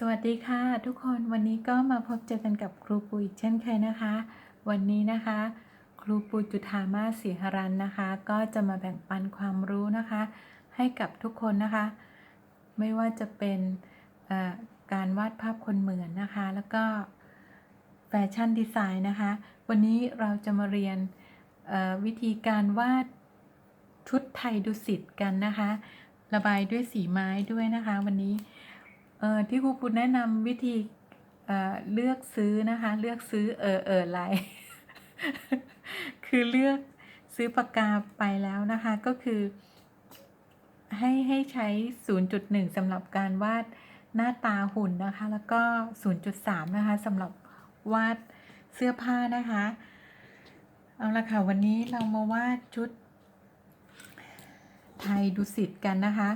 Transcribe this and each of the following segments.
สวัสดีค่ะ ทุกคนวันนี้ก็มาพบเจอกันกับครูปุยเช่นเคยนะคะ วันนี้นะคะ ครูปุยจุธามาศสีหรันนะคะ ก็จะมาแบ่งปันความรู้นะคะ ให้กับทุกคนนะคะ ไม่ว่าจะเป็นเอ่อการวาดภาพคนเหมือนนะคะ แล้วก็แฟชั่นดีไซน์นะคะ วันนี้เราจะมาเรียนวิธีการวาดชุดไทยดุสิตกันนะคะ ระบายด้วยสีไม้ด้วยนะคะ วันนี้ ที่ครูปุณแนะนำวิธีเออเลือกซื้อนะคะ เลือกซื้อเออเออลายคือเลือกซื้อปากกาไปแล้วนะคะ ก็คือให้ให้ใช้ 0.1สำหรับการวาดหน้าตาหุ่นนะคะ แล้วก็ 0.3 นะคะสำหรับวาดเสื้อผ้านะคะ เอาละค่ะ วันนี้เรามาวาดชุดไทยดุสิตกันนะคะ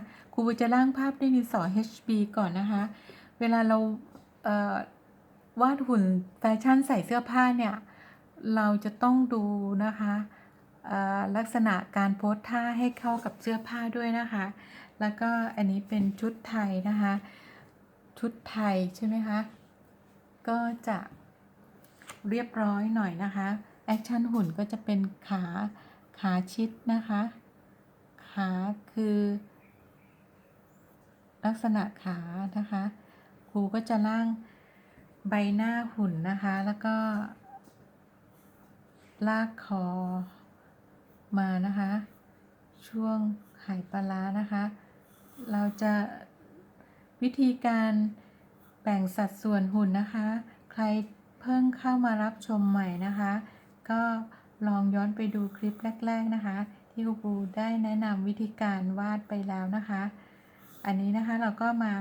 รูจะร่างภาพด้วยดินสอ HB ก่อนนะคะ เวลาเราเวาดหุ่นแฟชั่นใส่เสื้อผ้าเนี่ย เราจะต้องดูนะคะลักษณะการโพสท่าให้เข้ากับเสื้อผ้าด้วยนะคะ แล้วก็อันนี้เป็นชุดไทยนะคะ ชุดไทยใช่ไหมคะ ก็จะเรียบร้อยหน่อยนะคะแอคชั่นหุ่นก็จะเป็นขาขาชิดนะคะ ขาคือ ลักษณะขานะคะ ครูก็จะล่างใบหน้าหุ่นนะคะ แล้วก็ ลากคอมานะคะ ช่วงหายปลานะคะ เราจะวิธีการแบ่งสัดส่วนหุ่นนะคะ ใครเพิ่งเข้ามารับชมใหม่นะคะ ก็ลองย้อนไปดูคลิปแรก ๆนะคะ ที่ครูได้แนะนำวิธีการวาดไปแล้วนะคะ อันนี้นะคะเราก็มา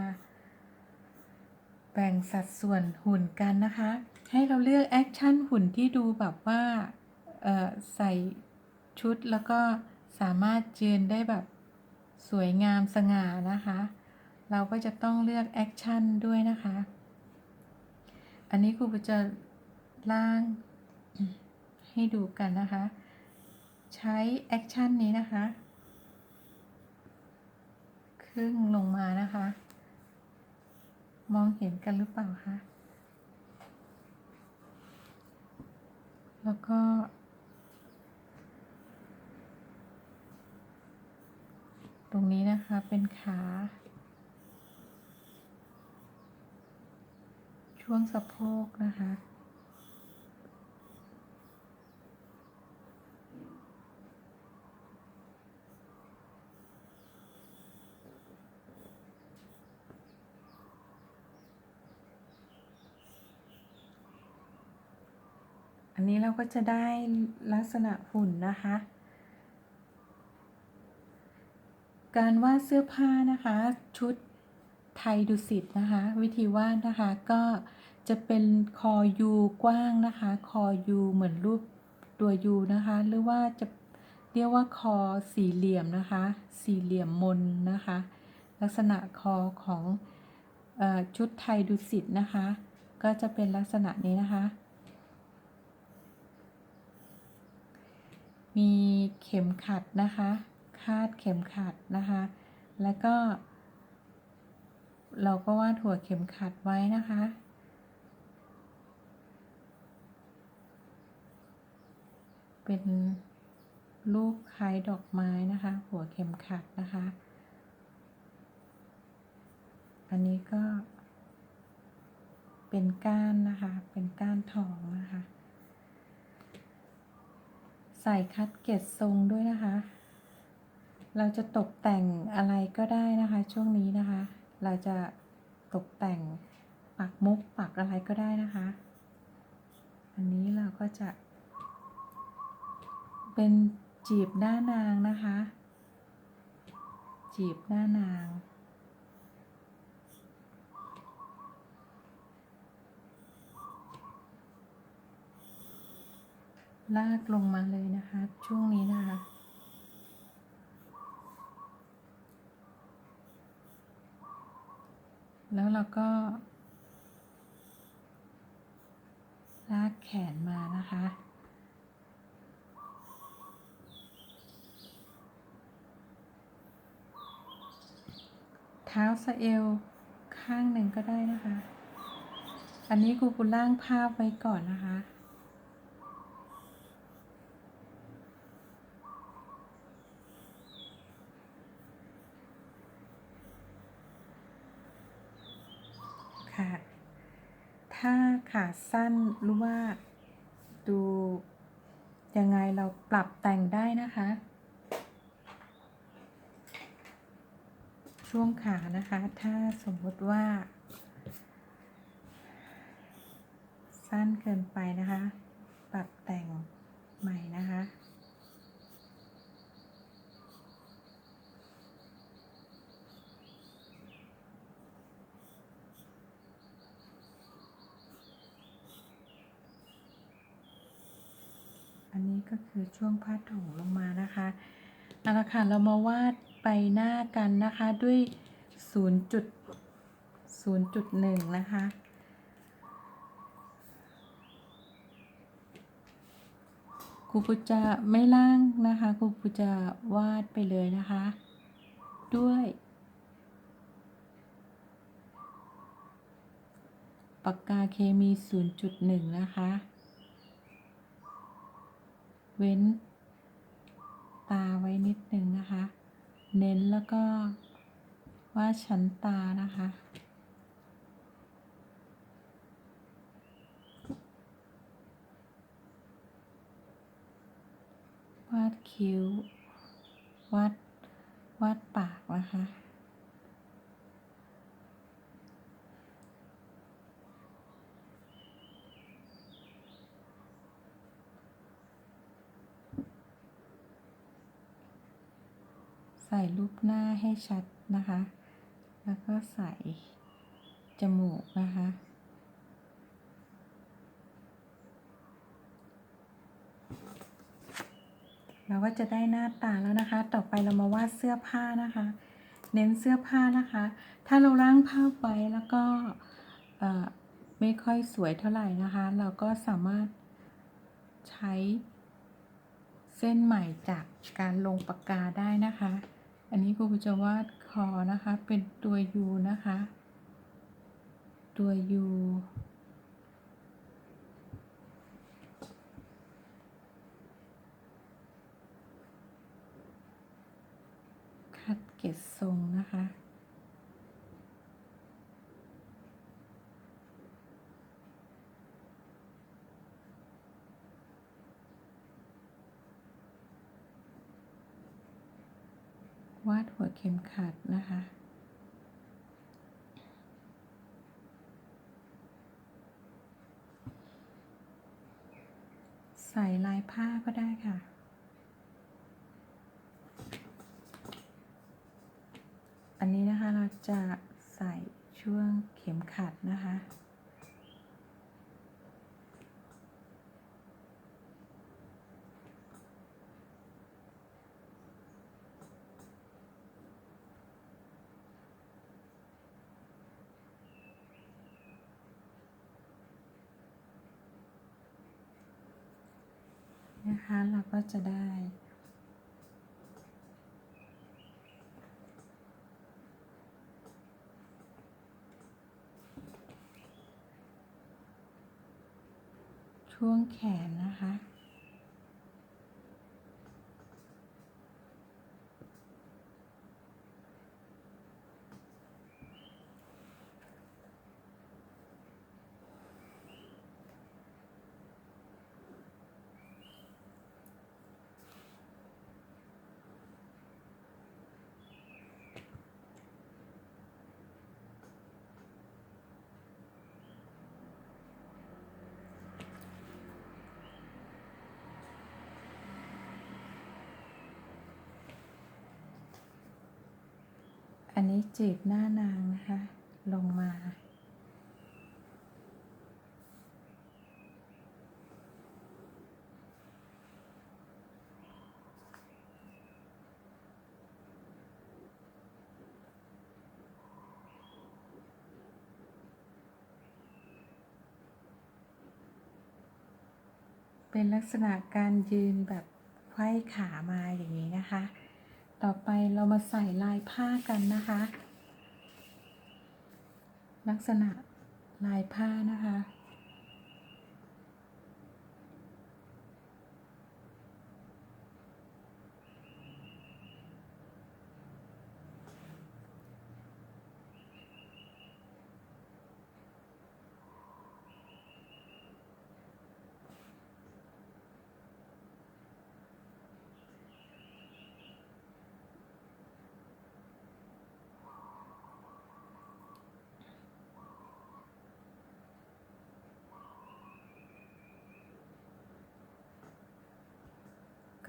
แบ่งสัดส่วนหุ่นกันนะคะ ให้เราเลือกแอคชั่นหุ่นที่ดูแบบว่าใส่ชุดแล้วก็สามารถยืนได้แบบสวยงามสง่านะคะ เราก็จะต้องเลือกแอคชั่นด้วยนะคะ อันนี้ครูจะล่างให้ดูกันนะคะ ใช้แอคชั่นนี้นะคะ ครึ่งลงมานะคะ มองเห็นกันหรือเปล่าคะ แล้วก็ตรงนี้นะคะเป็นขา ช่วงสะโพกนะคะ นนี้เราก็จะได้ลักษณะหุ่นนะคะ การวาดเสื้อผ้านะคะ ชุดไทยดุสิตนะคะ วิธีวาดนะคะก็จะเป็นคอยูกว้างนะคะ คอยูเหมือนรูปตัวยูนะคะ หรือว่าจะเรียกว่าคอสี่เหลี่ยมนะคะ สี่เหลี่ยมมนนะคะ ลักษณะคอของอชุดไทยดุสิตนะคะ ก็จะเป็นลักษณะนี้นะคะ มีเข็มขัดนะคะ คาดเข็มขัดนะคะ แล้วก็ เราก็วาดหัวเข็มขัดไว้นะคะ เป็นรูปคล้ายดอกไม้นะคะ หัวเข็มขัดนะคะ อันนี้ก็เป็นก้านนะคะ เป็นก้านทองนะคะ ส่คัดเกตทรงด้วยนะคะ เราจะตกแต่งอะไรก็ได้นะคะ ช่วงนี้นะคะ เราจะตกแต่งปักมุกปักอะไรก็ได้นะคะ อันนี้เราก็จะ เป็นจีบหน้านางนะคะ จีบหน้านาง ลากลงมาเลยนะคะ ช่วงนี้นะคะแล้วเราก็ ลากแขนมานะคะ เท้าสะเอวข้างหนึ่งก็ได้นะคะ อันนี้ครูปูล่างภาพไว้ก่อนนะคะ ถ้า ขาสั้นหรือว่าดูยังไงเราปรับแต่งได้นะคะ ช่วงขานะคะ ถ้าสมมติว่า สั้นเกินไปนะคะ ปรับแต่งใหม่นะคะ อันนี้ก็ คือช่วงผ้าถุงลงมานะคะเอาละค่ะเรามาวาดใบหน้ากันนะคะด้วย 0.0.1 นะคะครูปูจะไม่ล่างนะคะครูปูจะวาดไปเลยนะคะ ด้วยปากกาเคมี 0.1 นะคะ เว้น ตาไว้นิดนึงนะคะ เน้นแล้วก็วาดชั้นตานะคะวาดคิ้ววาดวาดปากนะคะ ใส่รูปหน้าให้ชัดนะคะ แล้วก็ใส่จมูกนะคะ เราก็จะได้หน้าตาแล้วนะคะ ต่อไปเรามาวาดเสื้อผ้านะคะ เน้นเสื้อผ้านะคะ ถ้าเราร่างภาพไว้แล้วก็ไม่ค่อยสวยเท่าไหร่นะคะ เราก็สามารถใช้เส้นใหม่จากการลงปากกาได้นะคะ อันนี้ครูจะวาดคอนะคะ เป็นตัวยูนะคะ ตัวยูคัดเกตทรงนะคะ วาดหัวเข็มขัดนะคะ ใส่ลายผ้าก็ได้ค่ะอันนี้นะคะเราจะใส่ช่วงเข็มขัดนะคะ นะคะเรา ก็จะได้ ช่วงแขนนะคะ อันนี้ จีบหน้านางนะคะ ลงมา เป็นลักษณะการยืนแบบไขว้ขามาอย่างนี้นะคะต่อไปเรามาใส่ลายผ้ากันนะคะ ลักษณะลายผ้านะคะ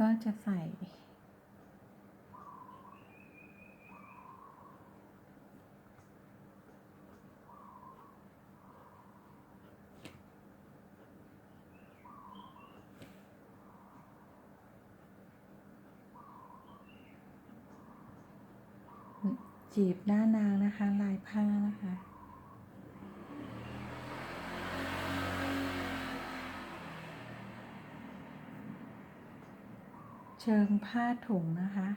ก็จะใส่ จีบหน้านางนะคะ ลายผ้านะคะ เชิงผ้าถุงนะคะ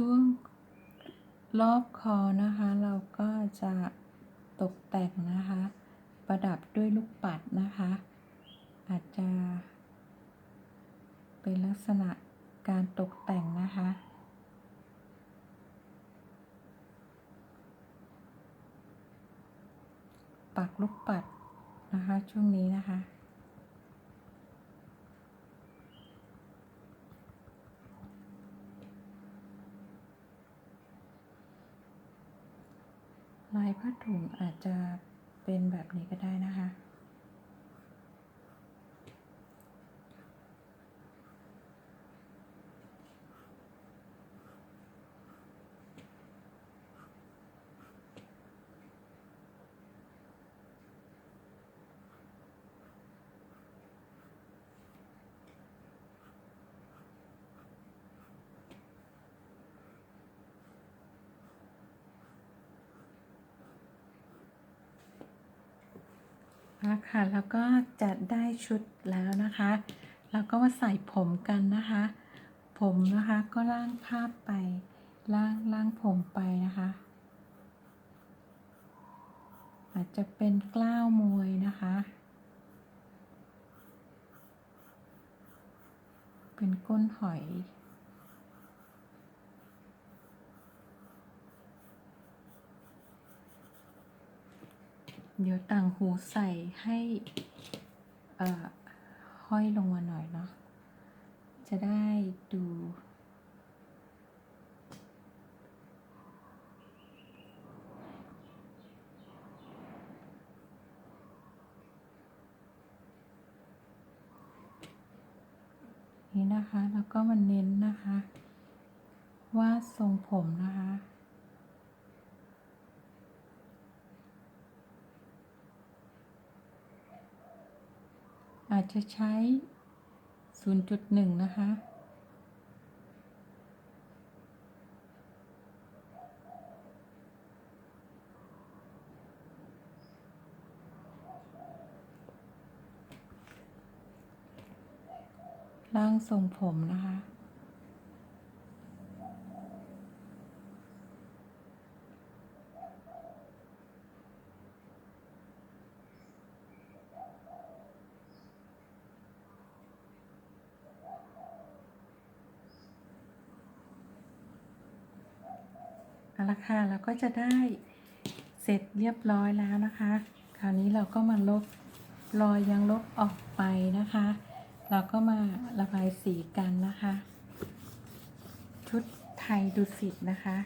ช่วงรอบคอนะคะ เราก็จะตกแต่งนะคะ ประดับด้วยลูกปัดนะคะ อาจจะเป็นลักษณะการตกแต่งนะคะปักลูกปัดนะคะช่วงนี้นะคะ ลายผ้าถุงอาจจะเป็นแบบนี้ก็ได้นะคะ นะคะแล้วก็จะได้ชุดแล้วนะคะแล้วก็มาใส่ผมกันนะคะ ผมนะคะก็ล่างภาพไปล่างล่างผมไปนะคะ อาจจะเป็นกล้าวมวยนะคะ เป็นก้นหอย เดี๋ยวต่างหูใส่ให้เอ่อห้อยลงมาหน่อยเนาะ จะได้ดูนี่นะคะ แล้วก็มันเน้นนะคะ ว่าทรงผมนะคะ อาจจะใช้ 0.1 นะคะร่างทรงผมนะคะ ค่ะเราก็จะได้เสร็จเรียบร้อยแล้วนะคะ คราวนี้เราก็มาลบรอยยังลบออกไปนะคะ เราก็มาระบายสีกันนะคะ ชุดไทยดุสิตนะคะ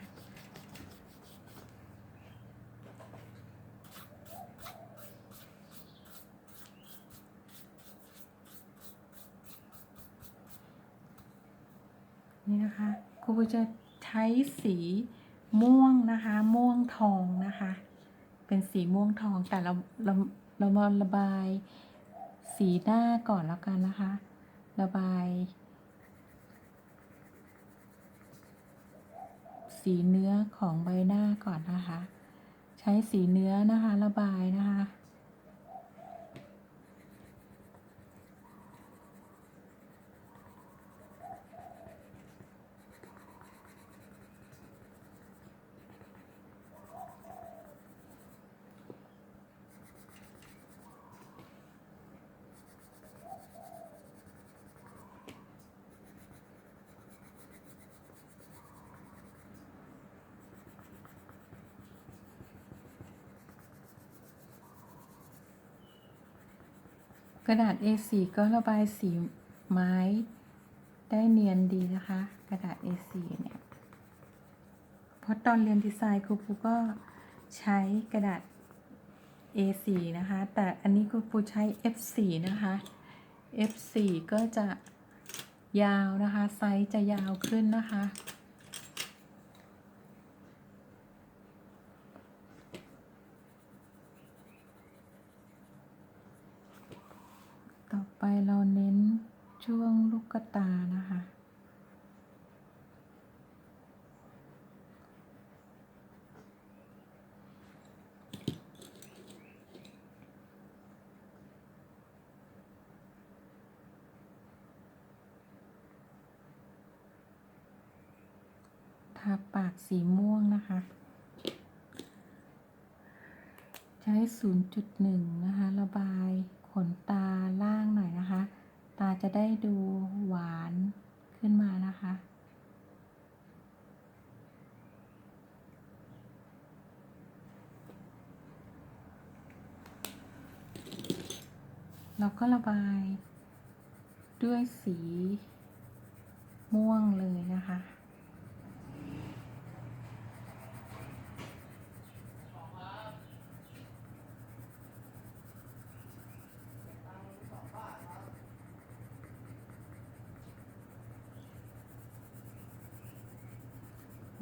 นี่นะคะครูจะใช้สี ม่วงนะคะ ม่วงทองนะคะ เป็นสีม่วงทองแต่เราเราเรามาระบาย สีหน้าก่อนแล้วกันนะคะ ระบาย สีเนื้อของใบหน้าก่อนนะคะ ใช้สีเนื้อนะคะ ระบายนะคะ กระดาษ A4 ก็ระบายสีไม้ได้เนียนดีนะคะ กระดาษ A4 เนี่ยเพราะตอนเรียนดีไซน์ครูปูก็ใช้กระดาษ A4 นะคะ แต่อันนี้ครูปูใช้ F4 นะคะ F4 ก็จะยาวนะคะ ไซส์จะยาวขึ้นนะคะ ต่อไป เราเน้นช่วงลูกตานะคะ ทาปากสีม่วงนะคะ ใช้ 0.1 นะคะ ระบาย ขนตาล่างหน่อยนะคะ ตาจะได้ดูหวานขึ้นมานะคะ เราก็ระบายด้วยสีม่วงเลยนะคะ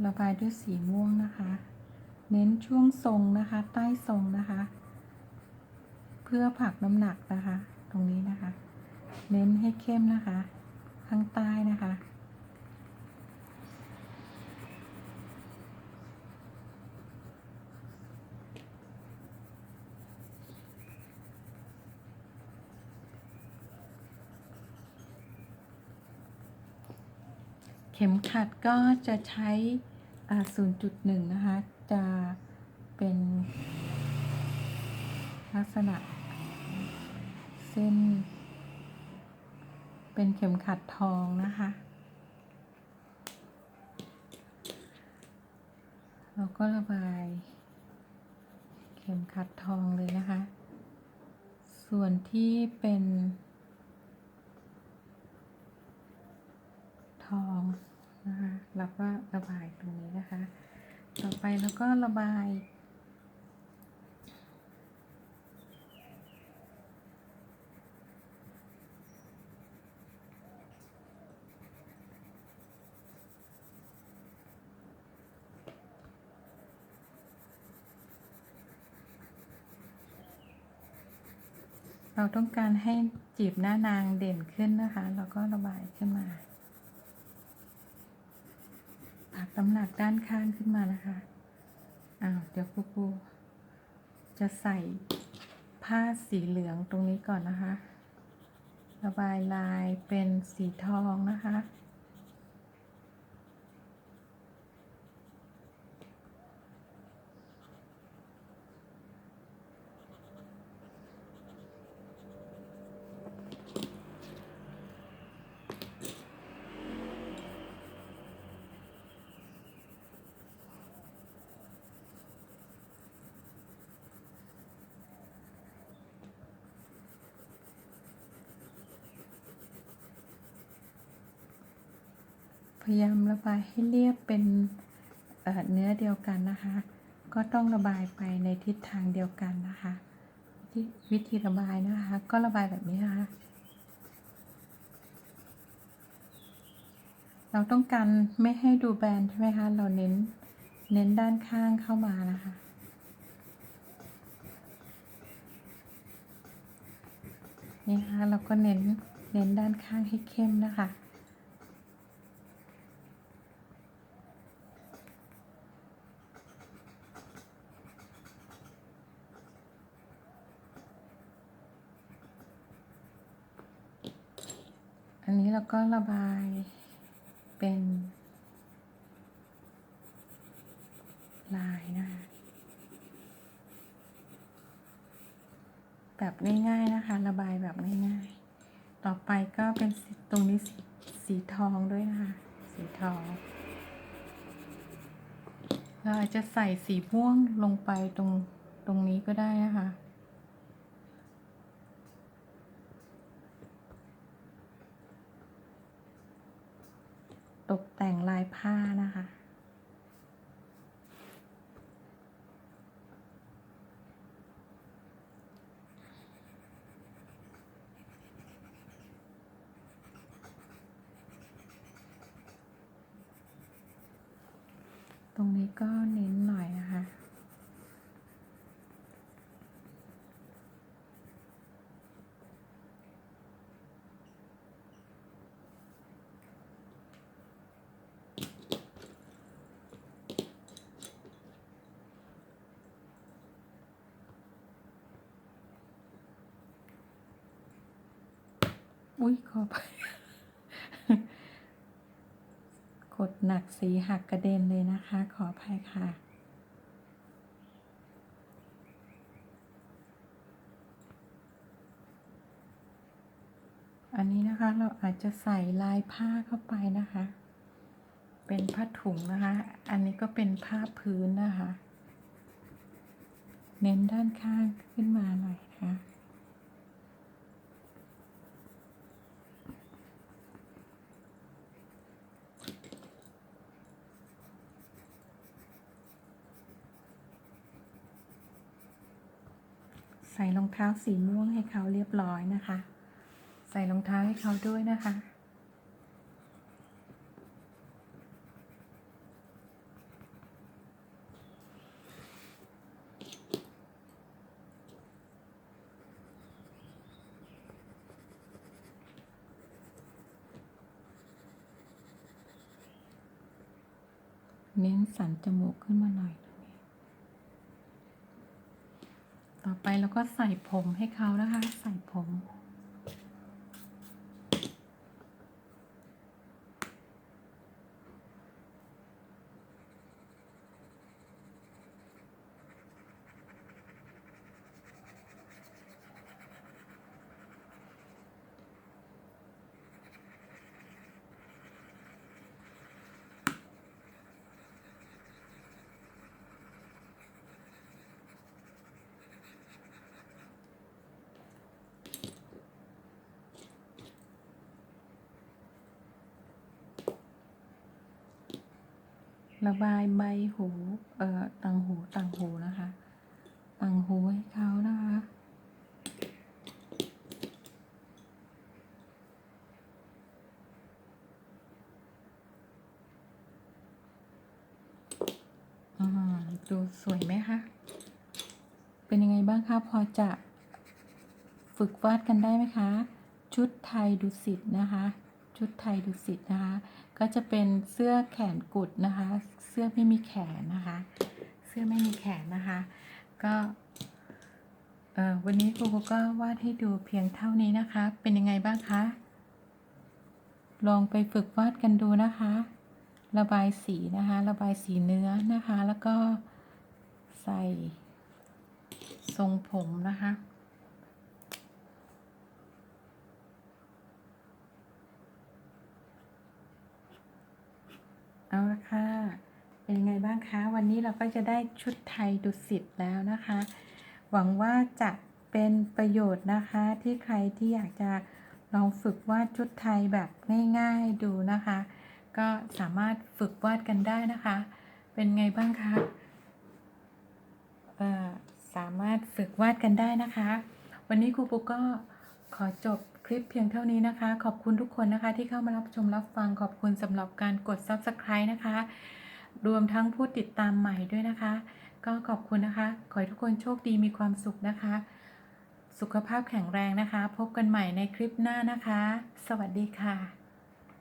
ระบายด้วยสีม่วงนะคะ เน้นช่วงทรงนะคะ ใต้ทรงนะคะ เพื่อผลักน้ำหนักนะคะ ตรงนี้นะคะ เน้นให้เข้มนะคะ ข้างใต้นะคะ เข็มขัดก็จะใช้ 0.1 นะคะ จะเป็นลักษณะ เส้น เป็นเข็มขัดทองนะคะ เราก็ระบาย เข็มขัดทองเลยนะคะ ส่วนที่เป็นทอง นะคะเราก็ระบายตรงนี้นะคะ ต่อไปแล้วก็ระบายเราต้องการให้จีบหน้านางเด่นขึ้นนะคะเราก็ระบายขึ้นมา ผลักน้ำหนักด้านข้างขึ้นมานะคะอ้าวเดี๋ยวครูปูจะใส่ผ้าสีเหลืองตรงนี้ก่อนนะคะ ระบายลายเป็นสีทองนะคะ ยายามระบายให้เรียบเป็นเเนื้อเดียวกันนะคะ ก็ต้องระบายไปในทิศทางเดียวกันนะคะวิธีวิธีระบายนะคะ ก็ระบายแบบนี้นะคะ เราต้องการไม่ให้ดูแบนใช่ไหมคะ เราเน้นเน้นด้านข้างเข้ามานะคะนี่คะเราก็เน้นเน้นด้านข้างให้เข้มนะคะ อันนี้เราก็ระบายเป็นลายนะคะแบบง่ายๆนะคะ ระบายแบบง่ายๆ ต่อไปก็เป็นตรงนี้สีสีทองด้วยนะคะ สีทอง เราอาจจะใส่สีม่วงลงไปตรงตรงนี้ก็ได้นะคะ แต่งลายผ้านะคะ ตรงนี้ก็เน้นหน่อยนะคะ อุ้ยขอไปกดหนักสีหักกระเด็นเลยนะคะ ขออภัยค่ะ อันนี้นะคะเราอาจจะใส่ลายผ้าเข้าไปนะคะ เป็นผ้าถุงนะคะ อันนี้ก็เป็นผ้าพื้นนะคะ เน้นด้านข้างขึ้นมาหน่อยนะคะ ใส่รองเท้าสีม่วงให้เขาเรียบร้อยนะคะ ใส่รองเท้าให้เขาด้วยนะคะ เน้นสันจมูกขึ้นมาหน่อย ต่อไปเราก็ใส่ผมให้เขานะคะ ใส่ผม ระบายใบหู เอ่อ ต่างหู ต่างหูนะคะ ต่างหูให้เขานะคะ อืม ดูสวยไหมคะ เป็นยังไงบ้างคะ พอจะฝึกวาดกันได้ไหมคะ ชุดไทยดุสิตนะคะ ชุดไทยดุสิตนะคะ ก็จะเป็นเสื้อแขนกุดนะคะ เสื้อไม่มีแขนนะคะ เสื้อไม่มีแขนนะคะ ก็วันนี้ครูก็วาดให้ดูเพียงเท่านี้นะคะ เป็นยังไงบ้างคะ ลองไปฝึกวาดกันดูนะคะ ระบายสีนะคะ ระบายสีเนื้อนะคะ แล้วก็ใส่ทรงผมนะคะ เอาละค่ะ เป็นยังไงบ้างคะ วันนี้เราก็จะได้ชุดไทยดุสิตแล้วนะคะ หวังว่าจะเป็นประโยชน์นะคะที่ใครที่อยากจะลองฝึกวาดชุดไทยแบบง่ายๆดูนะคะ ก็สามารถฝึกวาดกันได้นะคะ เป็นไงบ้างคะสามารถฝึกวาดกันได้นะคะ วันนี้ครูปุ๊กก็ขอจบคลิปเพียงเท่านี้นะคะ ขอบคุณทุกคนนะคะที่เข้ามารับชมรับฟังขอบคุณสำหรับการกด Subscribe นะคะ รวมทั้งผู้ติดตามใหม่ด้วยนะคะ ก็ขอบคุณนะคะ ขอให้ทุกคนโชคดีมีความสุขนะคะ สุขภาพแข็งแรงนะคะ พบกันใหม่ในคลิปหน้านะคะ สวัสดีค่ะ